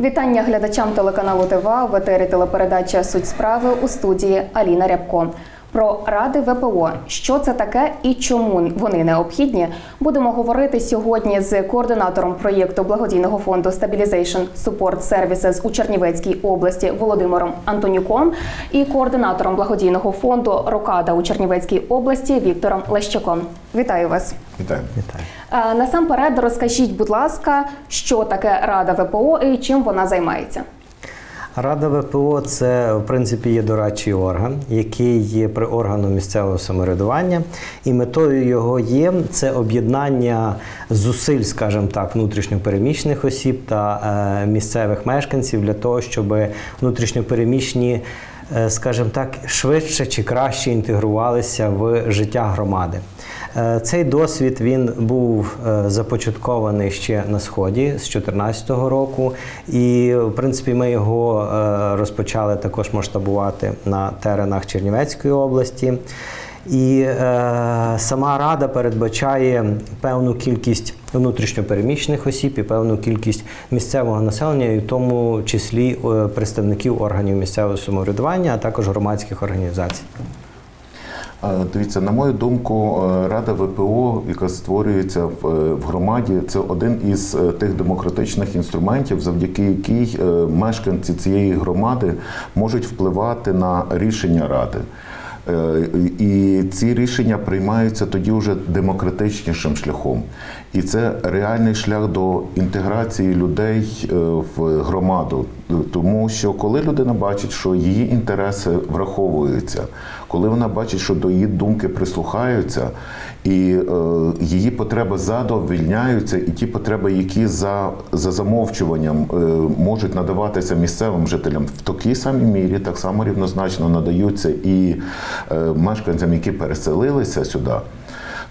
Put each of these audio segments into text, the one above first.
Вітання глядачам телеканалу ТВА в етері телепередача Суть справи у студії Аліна Рябко. Про ради ВПО, що це таке і чому вони необхідні, будемо говорити сьогодні з координатором проєкту благодійного фонду Stabilization Support Services у Чернівецькій області Володимиром Антонюком і координатором благодійного фонду Рокада у Чернівецькій області Віктором Лещуком. Вітаю вас. Вітаю. Вітаю. Е, Насамперед розкажіть, будь ласка, що таке Рада ВПО і чим вона займається. Рада ВПО це в принципі є дорадчий орган, який є при органу місцевого самоврядування, і метою його є це об'єднання зусиль, скажімо так, внутрішньопереміщених осіб та е, місцевих мешканців для того, щоб внутрішньопереміщені, скажімо так, швидше чи краще інтегрувалися в життя громади. Е, Цей досвід він був е, започаткований ще на сході з 2014 року, і в принципі ми його е, розпочали також масштабувати на теренах Чернівецької області. І е, сама рада передбачає певну кількість внутрішньопереміщених осіб і певну кількість місцевого населення, і в тому числі е, представників органів місцевого самоврядування, а також громадських організацій. Дивіться, на мою думку, е, Рада ВПО, яка створюється в, е, громаді, це один із тих демократичних інструментів, завдяки якій мешканці цієї громади можуть впливати на рішення ради. І ці рішення приймаються тоді вже демократичнішим шляхом. І це реальний шлях до інтеграції людей е, в громаду. Тому що коли людина бачить, що її інтереси враховуються, коли вона бачить, що до її думки прислухаються, і е, її потреби задовільняються, і ті потреби, які за, за замовчуванням е, можуть надаватися місцевим жителям в такій самій мірі, так само рівнозначно надаються і е, мешканцям, які переселилися сюди,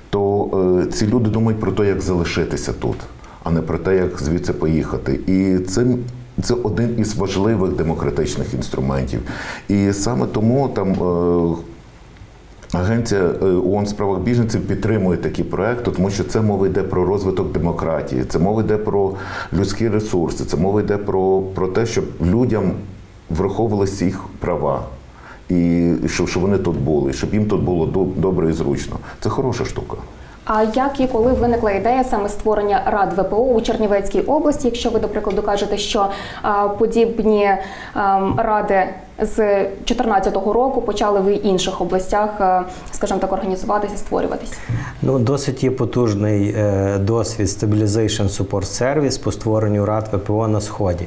то е, ці люди думають про те, як залишитися тут, а не про те, як звідси поїхати. І цим це один із важливих демократичних інструментів. І саме тому там. Е, Агенція е, ООН в справах біженців підтримує такі проекти, тому що це мова йде про розвиток демократії, це мова йде про людські ресурси, це мова йде про, про те, щоб людям враховувалися їх права. І щоб, щоб вони тут були, щоб їм тут було доб- добре і зручно. Це хороша штука. А як і коли виникла ідея саме створення рад ВПО у Чернівецькій області, якщо ви, до прикладу, кажете, що а, подібні ам, ради з 2014 року почали в інших областях, а, скажімо так, організуватися, створюватися? Ну, досить є потужний е, досвід Stabilization Support Service по створенню рад ВПО на Сході.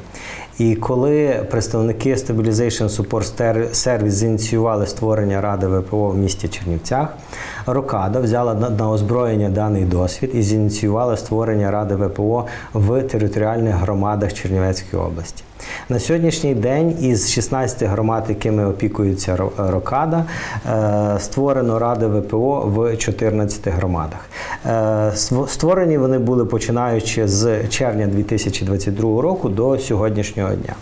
І коли представники Stabilization Support Service зініціювали створення ради ВПО в місті Чернівцях, Рокада взяла на озброєння даний досвід і зініціювала створення ради ВПО в територіальних громадах Чернівецької області. На сьогоднішній день із 16 громад, якими опікується Рокада, е, створено ради ВПО в 14 громадах. Е, Створені вони були починаючи з червня 2022 року до сьогоднішнього дня.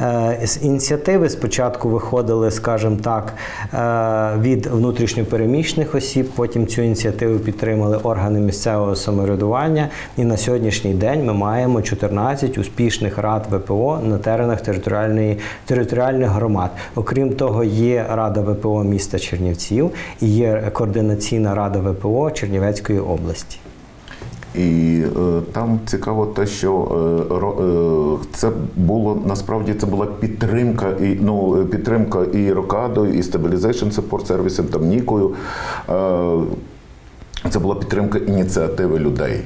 Е, ініціативи спочатку виходили, скажімо так, е, від внутрішньопереміщених осіб. Потім цю ініціативу підтримали органи місцевого самоврядування. І на сьогоднішній день ми маємо 14 успішних рад ВПО на теренах територіальної територіальних громад. Окрім того, є рада ВПО міста Чернівців і є координаційна рада ВПО Чернівецької області. І е, там цікаво те, що е, е, це було насправді це була підтримка і ну е, підтримка і Рокадою, і Stabilization Support сервісом, там Нікою. Е, це була підтримка ініціативи людей.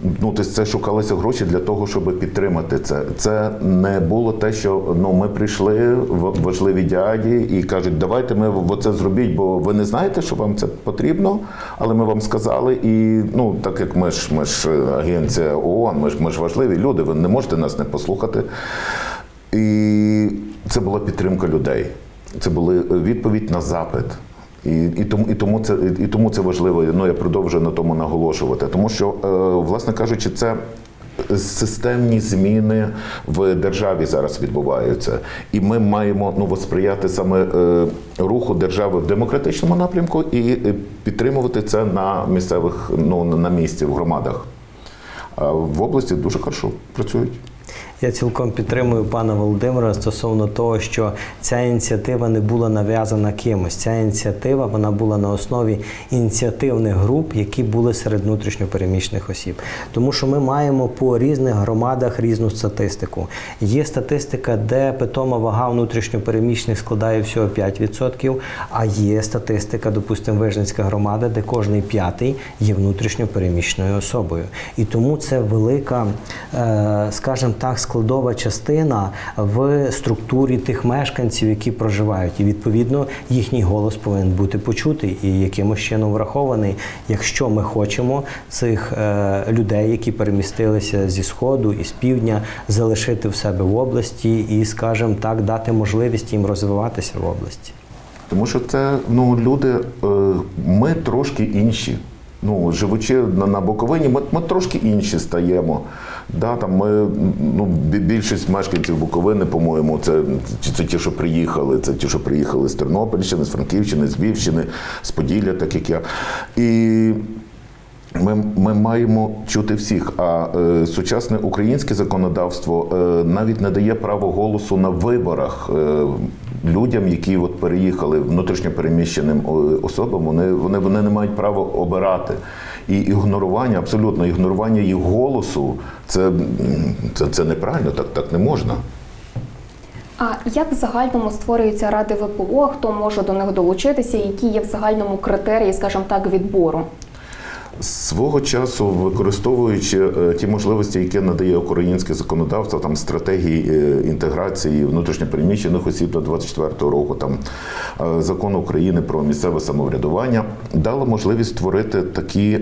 Ну, тобто це шукалися гроші для того, щоб підтримати це. Це не було те, що ну ми прийшли в важливі дяді і кажуть, давайте ми оце зробіть, бо ви не знаєте, що вам це потрібно, але ми вам сказали. І ну так як ми ж ми ж е, агенція ООН, ми ж ми ж важливі люди, ви не можете нас не послухати. І це була підтримка людей. Це була відповідь на запит. І, і, тому, і, тому це, і тому це важливо. Ну я продовжую на тому наголошувати. Тому що, е, власне кажучи, це системні зміни в державі зараз відбуваються, і ми маємо ну сприяти саме е, руху держави в демократичному напрямку і підтримувати це на місцевих ну на місці в громадах. А в області дуже хорошо працюють. Я цілком підтримую пана Володимира стосовно того, що ця ініціатива не була нав'язана кимось. Ця ініціатива вона була на основі ініціативних груп, які були серед внутрішньопереміщених осіб. Тому що ми маємо по різних громадах різну статистику. Є статистика, де питома вага внутрішньопереміщених складає всього 5%, а є статистика, допустимо, Вижницька громада, де кожний п'ятий є внутрішньопереміщеною особою. І тому це велика, е, скажімо так, складова частина в структурі тих мешканців, які проживають. І відповідно їхній голос повинен бути почутий і якимось чином врахований, якщо ми хочемо цих е, людей, які перемістилися зі сходу і з півдня, залишити в себе в області і, скажімо так, дати можливість їм розвиватися в області. Тому що це ну люди, е, ми трошки інші. Ну, живучи на, на Буковині, ми, ми трошки інші стаємо. Да, там ми, ну, більшість мешканців Буковини, по-моєму, це, це, ті, що приїхали. Це ті, що приїхали з Тернопільщини, з Франківщини, з Львівщини, з Поділля, так як я. І ми, ми маємо чути всіх. А е, сучасне українське законодавство е, навіть не дає право голосу на виборах е, людям, які от переїхали внутрішньо переміщеним е, особам. Вони, вони, вони не мають права обирати. І ігнорування, абсолютно ігнорування їх голосу, це, це, це неправильно, так, так не можна. А як в загальному створюються ради ВПО? Хто може до них долучитися? Які є в загальному критерії, скажімо так, відбору? Свого часу, використовуючи е, ті можливості, які надає українське законодавство, там стратегії е, інтеграції внутрішньопереміщених осіб до 24 року, там е, закон України про місцеве самоврядування, дало можливість створити такі,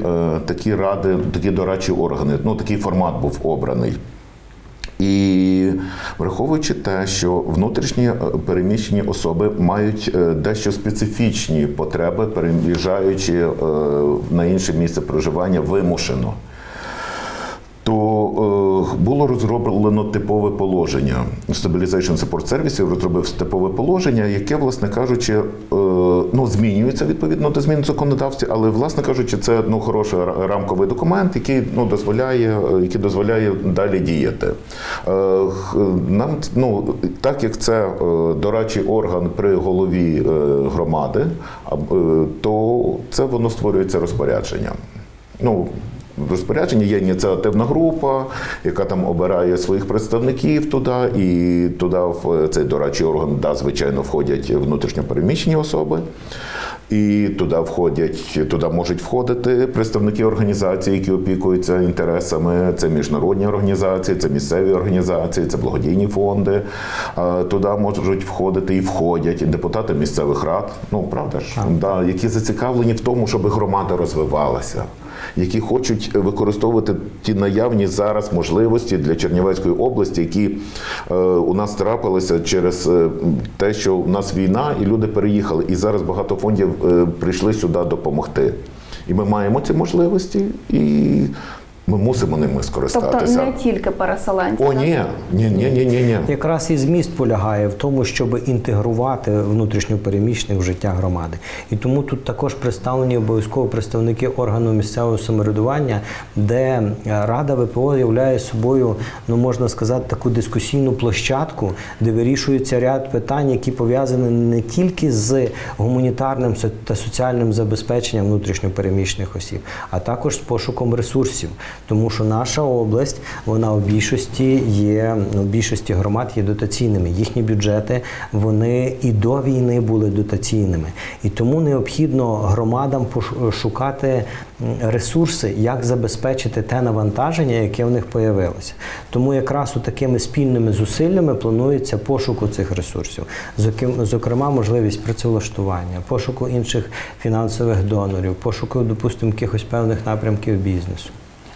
такі ради, такі дорадчі органи. Ну такий формат був обраний. І враховуючи те, що внутрішні е, переміщені особи мають е, дещо специфічні потреби, переїжджаючи е, на інше місце проживання вимушено. То е, було розроблено типове положення. Stabilization Support Services розробив типове положення, яке, власне кажучи, е, ну, змінюється відповідно до змін в законодавстві, але, власне кажучи, це ну, хороший рамковий документ, який ну, дозволяє, е, який дозволяє далі діяти. Е, Нам, ну, так як це е, дорадчий орган при голові е, громади, е, то це воно створюється розпорядженням. Ну, розпорядженні є ініціативна група, яка там обирає своїх представників туди, і туди в цей дорадчий орган, да, звичайно, входять внутрішньопереміщені особи. І туди входять, туди можуть входити представники організацій, які опікуються інтересами. Це міжнародні організації, це місцеві організації, це благодійні фонди. Туди можуть входити і входять депутати місцевих рад. Ну правда ж, да, які зацікавлені в тому, щоб громада розвивалася які хочуть використовувати ті наявні зараз можливості для Чернівецької області, які е, у нас трапилися через е, те, що у нас війна, і люди переїхали. І зараз багато фондів е, прийшли сюди допомогти. І ми маємо ці можливості, і ми мусимо ними Тобто не тільки переселенці. О, ні, ні, ні, ні, ні, ні. Якраз і зміст полягає в тому, щоб інтегрувати внутрішньопереміщених в життя громади. І тому тут також представлені обов'язково представники органу місцевого самоврядування, де е, Рада ВПО являє собою, ну можна сказати, таку дискусійну площадку, де вирішується ряд питань, які пов'язані не тільки з гуманітарним со- та соціальним забезпеченням внутрішньопереміщених осіб, а також з пошуком ресурсів. Тому що наша область, вона в більшості є, ну, в більшості громад є дотаційними. Їхні бюджети вони і до війни були дотаційними. І тому необхідно громадам шукати ресурси, як забезпечити те навантаження, яке в них появилося. Тому якраз у такими спільними зусиллями планується пошуку цих ресурсів. Зокрем- Зокрема, можливість працевлаштування, пошуку інших фінансових донорів, пошуку, допустимо, якихось певних напрямків бізнесу.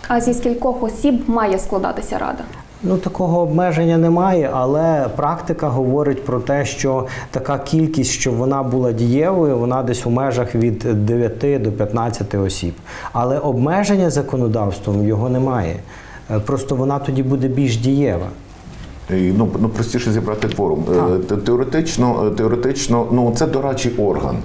А зі скількох осіб має складатися рада? Ну, такого обмеження немає, але практика говорить про те, що така кількість, щоб вона була дієвою, вона десь у межах від 9 до 15 осіб. Але обмеження законодавством його немає. Е, Просто вона тоді буде більш дієва. Ну, ну простіше зібрати кворум. Е, Теоретично, е, теоретично, ну це дорадчий орган,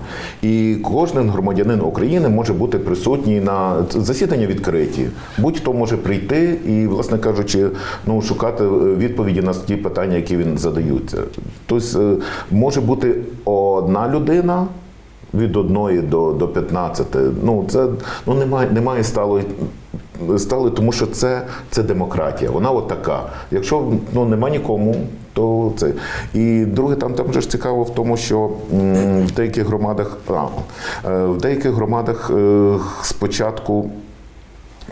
і кожен громадянин України може бути присутній на засідання відкриті. Будь-хто може прийти і, власне кажучи, ну шукати е, відповіді на ті питання, які він задаються. Тобто може бути одна людина. Від одної до, до 15. Ну це ну немає, немає стало. стали, тому що це, це демократія. Вона от така. Якщо ну нема нікому, то це. І друге, там там же ж цікаво в тому, що в деяких громадах, а, е, в деяких громадах е, спочатку.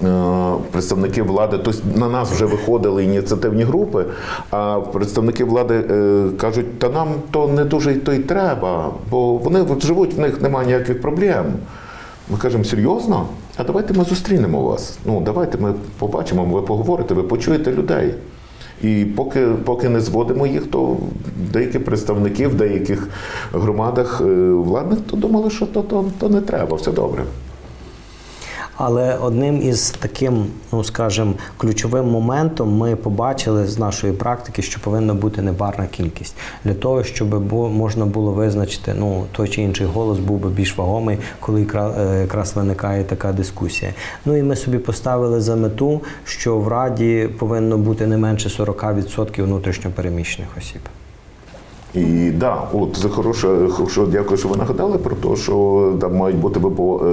Е, Представники влади, тобто на нас вже виходили ініціативні групи, а представники влади е, кажуть, та нам то не дуже то й треба, бо вони живуть, в них немає ніяких проблем. Ми кажемо, серйозно? А давайте ми зустрінемо вас. Ну, давайте ми побачимо, ви поговорите, ви почуєте людей. І поки, поки не зводимо їх, то деякі представники в деяких громадах е, владних то думали, що то, то, то не треба, все добре. Але одним із таким, ну скажімо, ключовим моментом ми побачили з нашої практики, що повинна бути непарна кількість для того, щоб можна було визначити, ну той чи інший голос був би більш вагомий, коли е, якраз виникає така дискусія. Ну і ми собі поставили за мету, що в раді повинно бути не менше 40% внутрішньопереміщених осіб. І да, от це хороше, що дякую, що ви нагадали про те, що там мають бути ВПО. Е,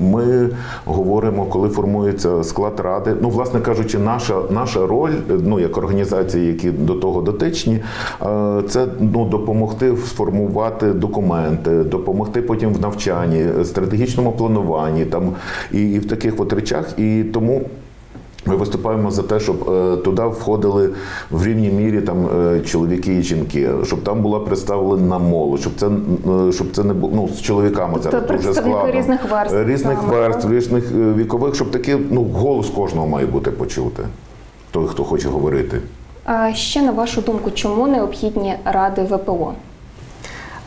Ми говоримо, коли формується склад ради. Ну, власне кажучи, наша наша роль, ну як організації, які до того дотичні, е, це ну допомогти сформувати документи, допомогти потім в навчанні, стратегічному плануванні, там і, і в таких от речах. І тому. Ми виступаємо за те, щоб е, туди входили в рівній мірі там е, чоловіки і жінки, щоб там була представлена молодь, щоб це е, щоб це не було ну з чоловіками Тобто зараз дуже складно. різних верств різних саме, верств, різних вікових, щоб таки ну голос кожного має бути почути. Той, хто хоче говорити. А ще на вашу думку, чому необхідні ради ВПО?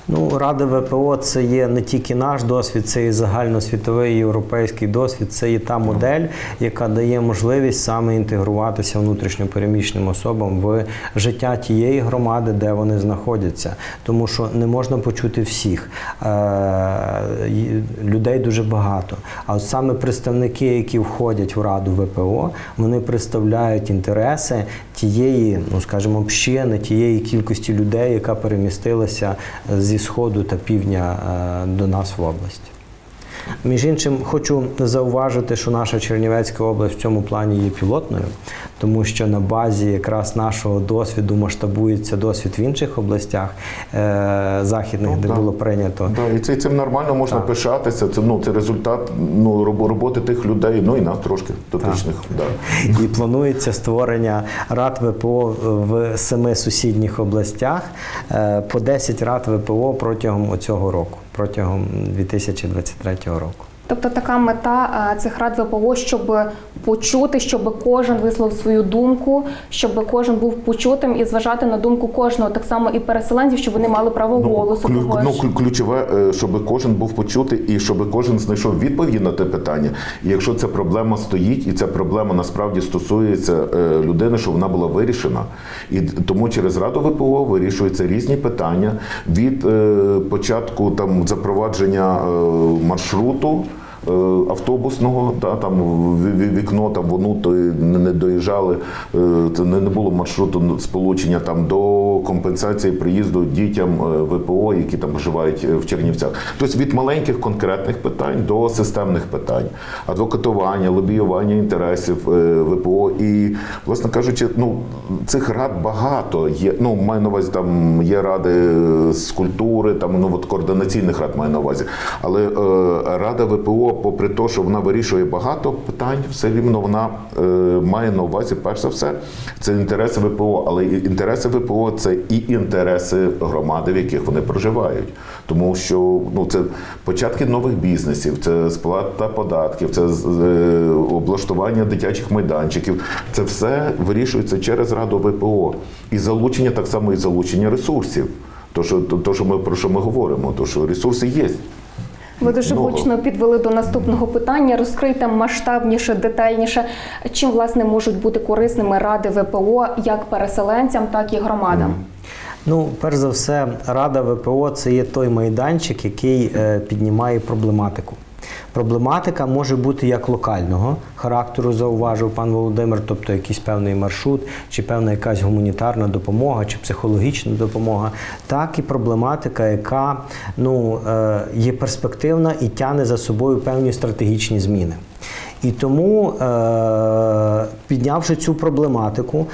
Ну, Рада ВПО це є не тільки наш досвід, це і загальносвітовий європейський досвід. Це і та модель, яка дає можливість саме інтегруватися внутрішньопереміщеним особам в життя тієї громади, де вони знаходяться. Тому що не можна почути всіх Е, людей дуже багато. А от саме представники, які входять в Раду ВПО, вони представляють інтереси тієї, ну скажімо, общини, тієї кількості людей, яка перемістилася зі сходу та півдня е, до нас в область. Між іншим, хочу зауважити, що наша Чернівецька область в цьому плані є пілотною, тому що на базі якраз нашого досвіду масштабується досвід в інших областях е- західних, Ну, де так. було прийнято. Да, і це цим нормально можна Так. пишатися. Це ну це результат ну роботи тих людей. Ну і нас трошки дотичних. Да. І планується створення рад ВПО в семи сусідніх областях е, по 10 рад ВПО протягом цього року, протягом 2023 року. Тобто така мета цих рад ВПО, щоб почути, щоб кожен висловив свою думку, щоб кожен був почутим і зважати на думку кожного, так само і переселенців, щоб вони мали право голосу. клю- ну, ключове, е, щоб кожен був почутий і щоб кожен знайшов відповіді на те питання. І якщо ця проблема стоїть, і ця проблема насправді стосується е, людини, щоб вона була вирішена. І тому через Раду ВПО вирішуються різні питання від е, початку там запровадження маршруту. Е, Автобусного, та там вікно там воно то не доїжджали, е, це не було маршруту сполучення там до компенсації приїзду дітям е, ВПО, які там живають е, в Чернівцях. Тобто від маленьких конкретних питань до системних питань, адвокатування, лобіювання інтересів ВПО. І, власне кажучи, ну цих рад багато є. Ну маю на увазі, там є ради з культури, там ну от координаційних рад маю на увазі. Але е, рада ВПО, попри те, що вона вирішує багато питань, все рівно вона е, має на увазі, перш за все, це інтереси ВПО. Але інтереси ВПО це і інтереси громади, в яких вони проживають. Тому що ну це початки нових бізнесів, це сплата податків, це е, облаштування дитячих майданчиків. Це все вирішується через раду ВПО. І залучення так само і залучення ресурсів. То, що, то, що ми про що ми говоримо, то що ресурси є. Ви дуже гучно підвели до наступного питання. Розкрийте масштабніше, детальніше, чим власне можуть бути корисними ради ВПО як переселенцям, так і громадам. Ну, перш за все, Рада ВПО це є той майданчик, який е, піднімає проблематику. Проблематика може бути як локального характеру, зауважив пан Володимир, тобто якийсь певний маршрут, чи певна якась гуманітарна допомога, чи психологічна допомога, так і проблематика, яка ну, е, є перспективна і тягне за собою певні стратегічні зміни. І тому, е, піднявши цю проблематику,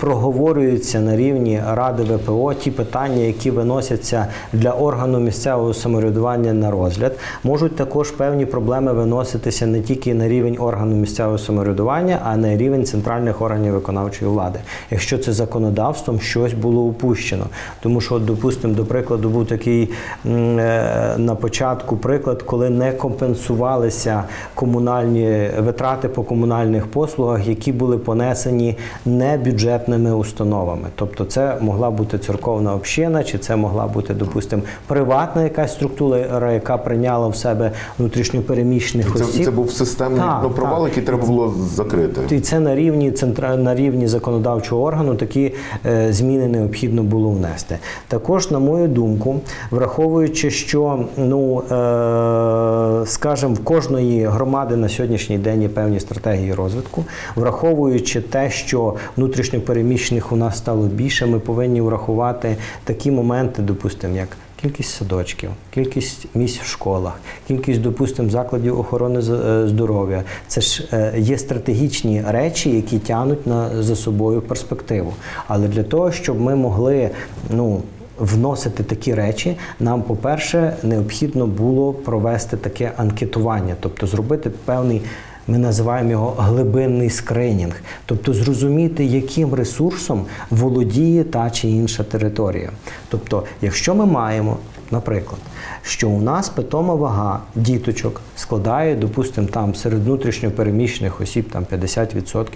проговорюються на рівні Ради ВПО ті питання, які виносяться для органу місцевого самоврядування на розгляд. Можуть також певні проблеми виноситися не тільки на рівень органу місцевого самоврядування, а на рівень центральних органів виконавчої влади. Якщо це законодавством щось було упущено. Тому що, допустимо, до прикладу, був такий е, на початку приклад, коли не компенсувалися комунальні витрати по комунальних послугах, які були понесені небюджетними установами. Тобто, це могла бути церковна община, чи це могла бути, допустимо, приватна якась структура, яка прийняла в себе внутрішньопереміщених Це, осіб. це був системний Так, ну, провал, так. який треба було закрити. І це на рівні центра на рівні законодавчого органу такі е, зміни необхідно було внести. Також, на мою думку, враховуючи, що ну е, скажімо, в кожної громади на сьогоднішній день є певні стратегії розвитку, враховуючи те, що внутрішньопереміщених у нас стало більше, ми повинні врахувати такі моменти, допустимо, як Кількість садочків, кількість місць в школах, кількість, допустимо, закладів охорони е, здоров'я. Це ж е, є стратегічні речі, які тягнуть на за собою перспективу. Але для того, щоб ми могли ну, вносити такі речі, нам, по-перше, необхідно було провести таке анкетування, тобто зробити певний. Ми називаємо його глибинний скринінг, тобто зрозуміти, яким ресурсом володіє та чи інша територія. Тобто, якщо ми маємо, наприклад, що у нас питома вага діточок складає, допустимо, там серед внутрішньопереміщених осіб там 50%,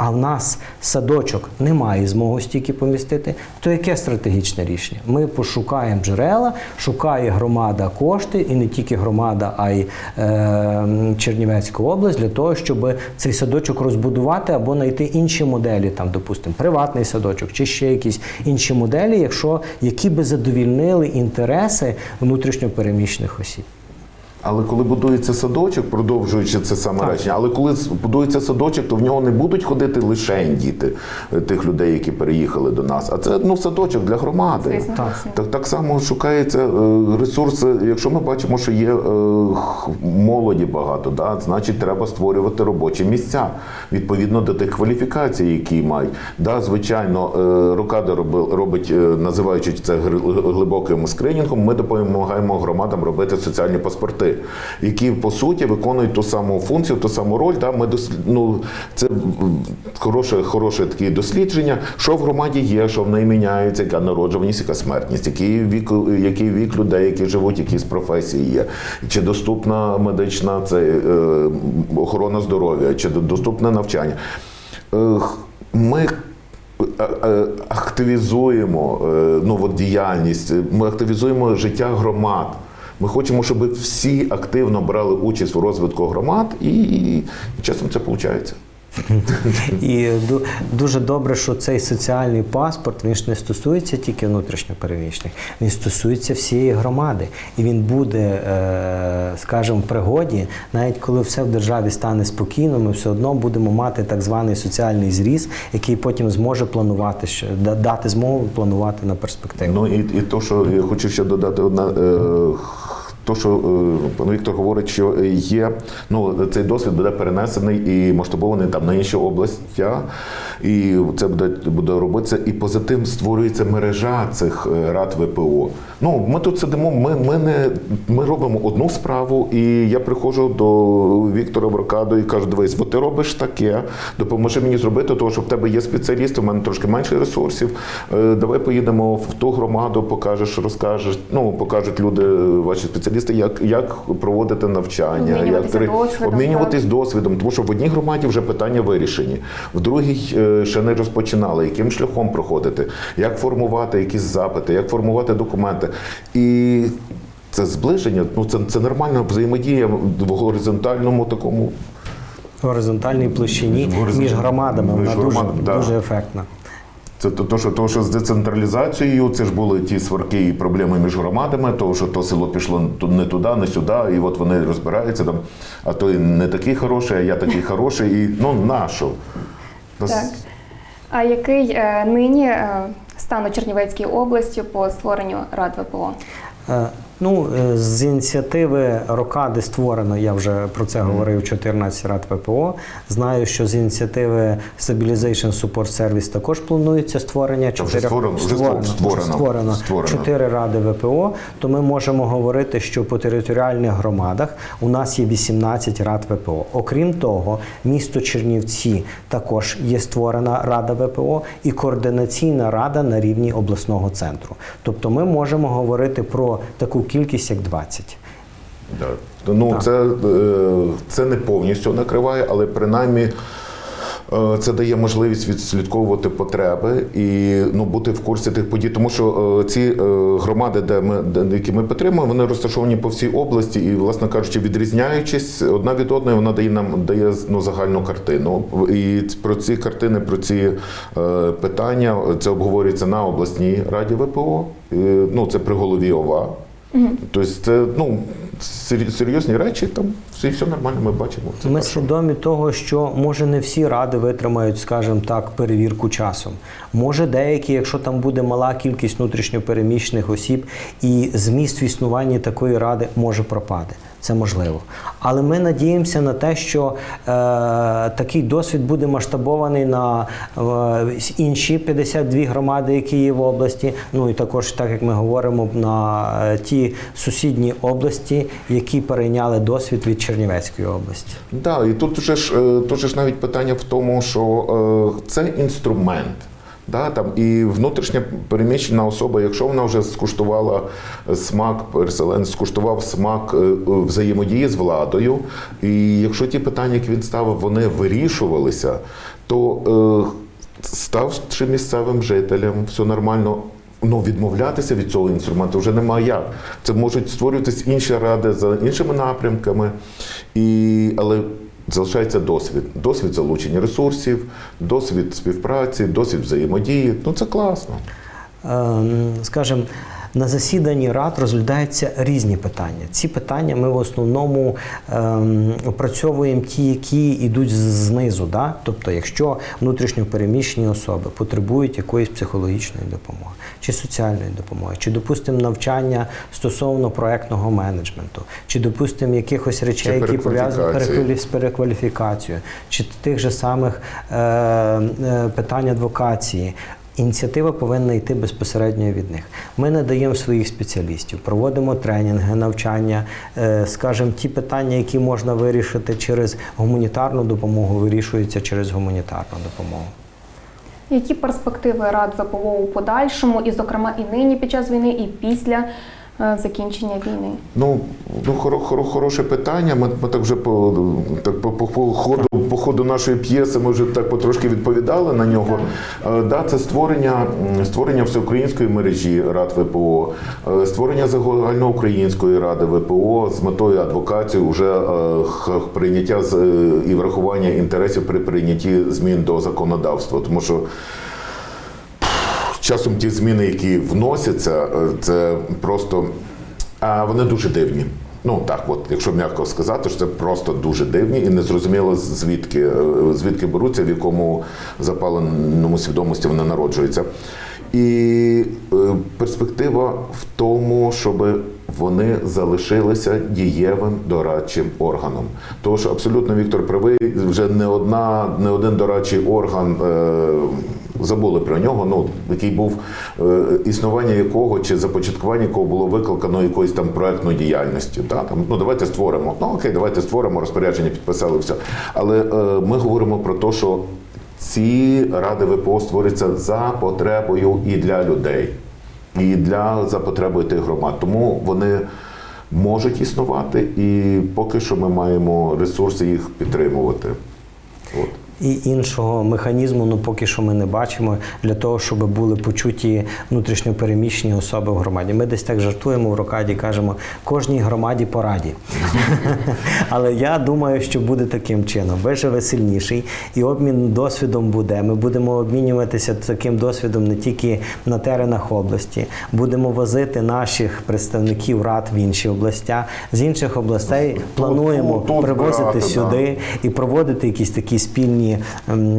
а в нас садочок не має змоги стільки помістити, то яке стратегічне рішення? Ми пошукаємо джерела, шукає громада кошти, і не тільки громада, а й е, Чернівецька область для того, щоб цей садочок розбудувати або знайти інші моделі, там, допустимо, приватний садочок чи ще якісь інші моделі, якщо які би задовільнили інтереси внутрішньопереміщених осіб. Але коли будується садочок, продовжуючи це саме речення, але коли будується садочок, то в нього не будуть ходити лише діти е, тих людей, які переїхали до нас. А це ну садочок для громади. Так. Так, так само шукається е, ресурси. Якщо ми бачимо, що є е, молоді багато, да, значить треба створювати робочі місця відповідно до тих кваліфікацій, які мають. Да, звичайно, е, Рокада роби- робить, називаючи це глибоким скринінгом, ми допомагаємо громадам робити соціальні паспорти, які по суті виконують ту саму функцію, ту саму роль. Да, ми ну, це хороше, хороше таке дослідження, що в громаді є, що в неї міняється, яка народжуваність, яка смертність, який вік, який вік людей, які живуть, які з професії є, чи доступна медична це, е, охорона здоров'я, чи доступне навчання. Е, Ми е, е, активізуємо е, ну, от діяльність, ми активізуємо життя громад. Ми хочемо, щоб всі активно брали участь в розвитку громад, і, і часом це виходить. І дуже добре, що цей соціальний паспорт він ж не стосується тільки внутрішньопереміщених, він стосується всієї громади. І він буде, е, скажімо, в пригоді, навіть коли все в державі стане спокійно, ми все одно будемо мати так званий соціальний зріз, який потім зможе планувати, дати змогу планувати на перспективу. Ну і, і то, що я хочу ще додати одна. Е, то, що е, пан Віктор говорить, що є, ну цей досвід буде перенесений і масштабований там на інші області, і це буде, буде робитися. І поза тим створюється мережа цих е, рад ВПО. Ну, ми тут сидимо, ми, ми не ми робимо одну справу, і я приходжу до Віктора Брокаду і кажу: дивись, бо ти робиш таке, допоможи мені зробити, того, що в тебе є спеціалісти, у мене трошки менше ресурсів. Е, Давай поїдемо в ту громаду, покажеш, розкажеш. Ну, покажуть люди, ваші спеціалісти, як, як проводити навчання, Обмінюватися як досвідом, обмінюватись досвідом, тому що в одній громаді вже питання вирішені, в другій е, ще не розпочинали, яким шляхом проходити, як формувати якісь запити, як формувати документи. І це зближення. Ну це, це нормальна взаємодія в горизонтальному такому. горизонтальній площині В горизон- між громадами. між Вона дуже, громад- да. дуже ефектна. Це то, то, що, то, що з децентралізацією це ж були ті сварки і проблеми між громадами, то що то село пішло не туди, не сюди, і от вони розбираються там, а той не такий хороший, а я такий хороший, і ну нащо? Так. А який е, нині е, стан у Чернівецькій області по створенню рад ВПО? Ну, е, з ініціативи Рокади створено, я вже про це говорив, 14 рад ВПО. Знаю, що з ініціативи Stabilization Support Service також планується створення вже створено, вже створено, створено створено. чотири ради ВПО. То ми можемо говорити, що по територіальних громадах у нас є 18 рад ВПО. Окрім того, місто Чернівці також є створена рада ВПО і координаційна рада на рівні обласного центру. Тобто ми можемо говорити про таку кількість, як 20. Да. Ну, Так. це, е, це не повністю накриває, але принаймні. е, Це дає можливість відслідковувати потреби і ну бути в курсі тих подій, тому що е, ці е, громади, де ми де, які ми підтримуємо, вони розташовані по всій області, і, власне кажучи, відрізняючись одна від одної, вона дає нам дає ну, загальну картину. І про ці картини, про ці е, питання це обговорюється на обласній раді ВПО. Е, ну це при голові ОВА. Тобто це ну серйозні речі, там все, все нормально, ми бачимо. Це Ми перше. свідомі того, що може не всі ради витримають, скажімо так, перевірку часом. Може, деякі, якщо там буде мала кількість внутрішньопереміщених осіб, і зміст в існуванні такої ради може пропаде. Це можливо. Але ми надіємося на те, що е, такий досвід буде масштабований на е, інші 52 громади, які є в області. Ну і також, так як ми говоримо, на е, ті сусідні області, які перейняли досвід від Чернівецької області. Да, і тут же ж е, тут ж навіть питання в тому, що е, це інструмент. Да, там, і внутрішня переміщена особа, якщо вона вже скуштувала смак, переселенець скуштував смак е, е, взаємодії з владою, і якщо ті питання, які він ставив, вони вирішувалися, то е, ставши місцевим жителем, все нормально. Ну, відмовлятися від цього інструменту вже немає як. Це можуть створюватись інші ради за іншими напрямками, і, але залишається досвід. Досвід залучення ресурсів, досвід співпраці, досвід взаємодії. Ну це класно. Скажем. скажімо, на засіданні рад розглядаються різні питання. Ці питання ми в основному ем, опрацьовуємо ті, які йдуть знизу. Да? Тобто, якщо внутрішньо переміщені особи потребують якоїсь психологічної допомоги, чи соціальної допомоги, чи допустимо навчання стосовно проектного менеджменту, чи допустимо якихось речей, які пов'язані з перекваліфікацією, чи тих же самих е, е, питань адвокації. Ініціатива повинна йти безпосередньо від них. Ми надаємо своїх спеціалістів, проводимо тренінги, навчання, е, скажімо, ті питання, які можна вирішити через гуманітарну допомогу, вирішуються через гуманітарну допомогу. Які перспективи рад ВПО у подальшому, і, зокрема, і нині під час війни, і після закінчення війни? Ну, ну хоро, хоро, хороше питання. Ми, ми так вже по, так, по, по, по, ходу, по ходу нашої п'єси ми вже так потрошки відповідали на нього. Е, Да, це створення, створення всеукраїнської мережі Рад ВПО, е, створення загальноукраїнської ради ВПО з метою адвокації, уже е, прийняття з, е, і врахування інтересів при прийнятті змін до законодавства. Тому що часом ті зміни, які вносяться, е, це просто вони дуже дивні. Ну так, от, якщо м'яко сказати, що це просто дуже дивні і незрозуміло звідки, е, звідки беруться, в якому запаленому свідомості вони народжуються. І е, перспектива в тому, щоб вони залишилися дієвим дорадчим органом. Що абсолютно Віктор правий, вже не одна, не один дорадчий орган. Е, Забули про нього, ну який був е, існування якого чи започаткування якого було викликано якоюсь там проектною діяльністю. Та там ну давайте створимо. Ну окей, давайте створимо розпорядження, підписали все. Але е, ми говоримо про те, що ці ради ВПО створюються за потребою і для людей, і для за потребою тих громад. Тому вони можуть існувати, і поки що ми маємо ресурси їх підтримувати. От. І іншого механізму, ну поки що ми не бачимо для того, щоб були почуті внутрішньопереміщені особи в громаді. Ми десь так жартуємо в рокаді, кажемо кожній громаді по раді. Але я думаю, що буде таким чином. Виживе сильніший, і обмін досвідом буде. Ми будемо обмінюватися таким досвідом не тільки на теренах області, будемо возити наших представників рад в інші областя. З інших областей плануємо привозити сюди і проводити якісь такі спільні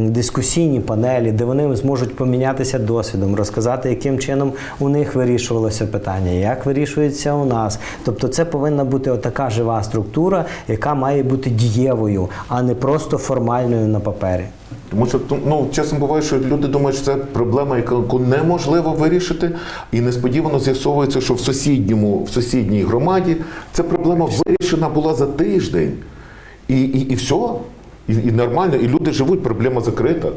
дискусійні панелі, де вони зможуть помінятися досвідом, розказати, яким чином у них вирішувалося питання, як вирішується у нас. Тобто, це повинна бути отака жива структура, яка має бути дієвою, а не просто формальною на папері. Тому що ну, часом буває, що люди думають, що це проблема, яку неможливо вирішити, і несподівано з'ясовується, що в сусідньому, в сусідній громаді ця проблема вирішена була за тиждень. І, і, і все. І, і нормально, і люди живуть, проблема закрита.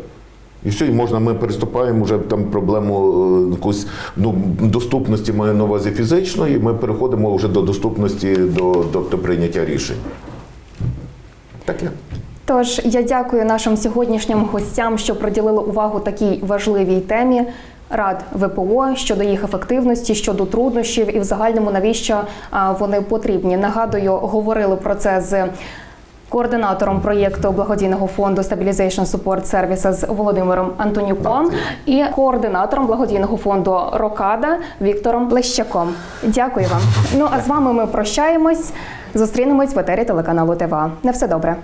І все, і можна, ми переступаємо вже там проблему е, якусь ну, доступності маю на увазі фізичної, ми переходимо вже до доступності до, до, до прийняття рішень. Таке. Тож я дякую нашим сьогоднішнім гостям, що приділили увагу такій важливій темі. Рад ВПО щодо їх ефективності, щодо труднощів і в загальному навіщо вони потрібні. Нагадую, говорили про це з координатором проєкту благодійного фонду Stabilization Support Services Володимиром Антонюком і координатором благодійного фонду Рокада Віктором Лещаком. Дякую вам. Ну а з вами ми прощаємось. Зустрінемось в етері телеканалу ТВА. На все добре.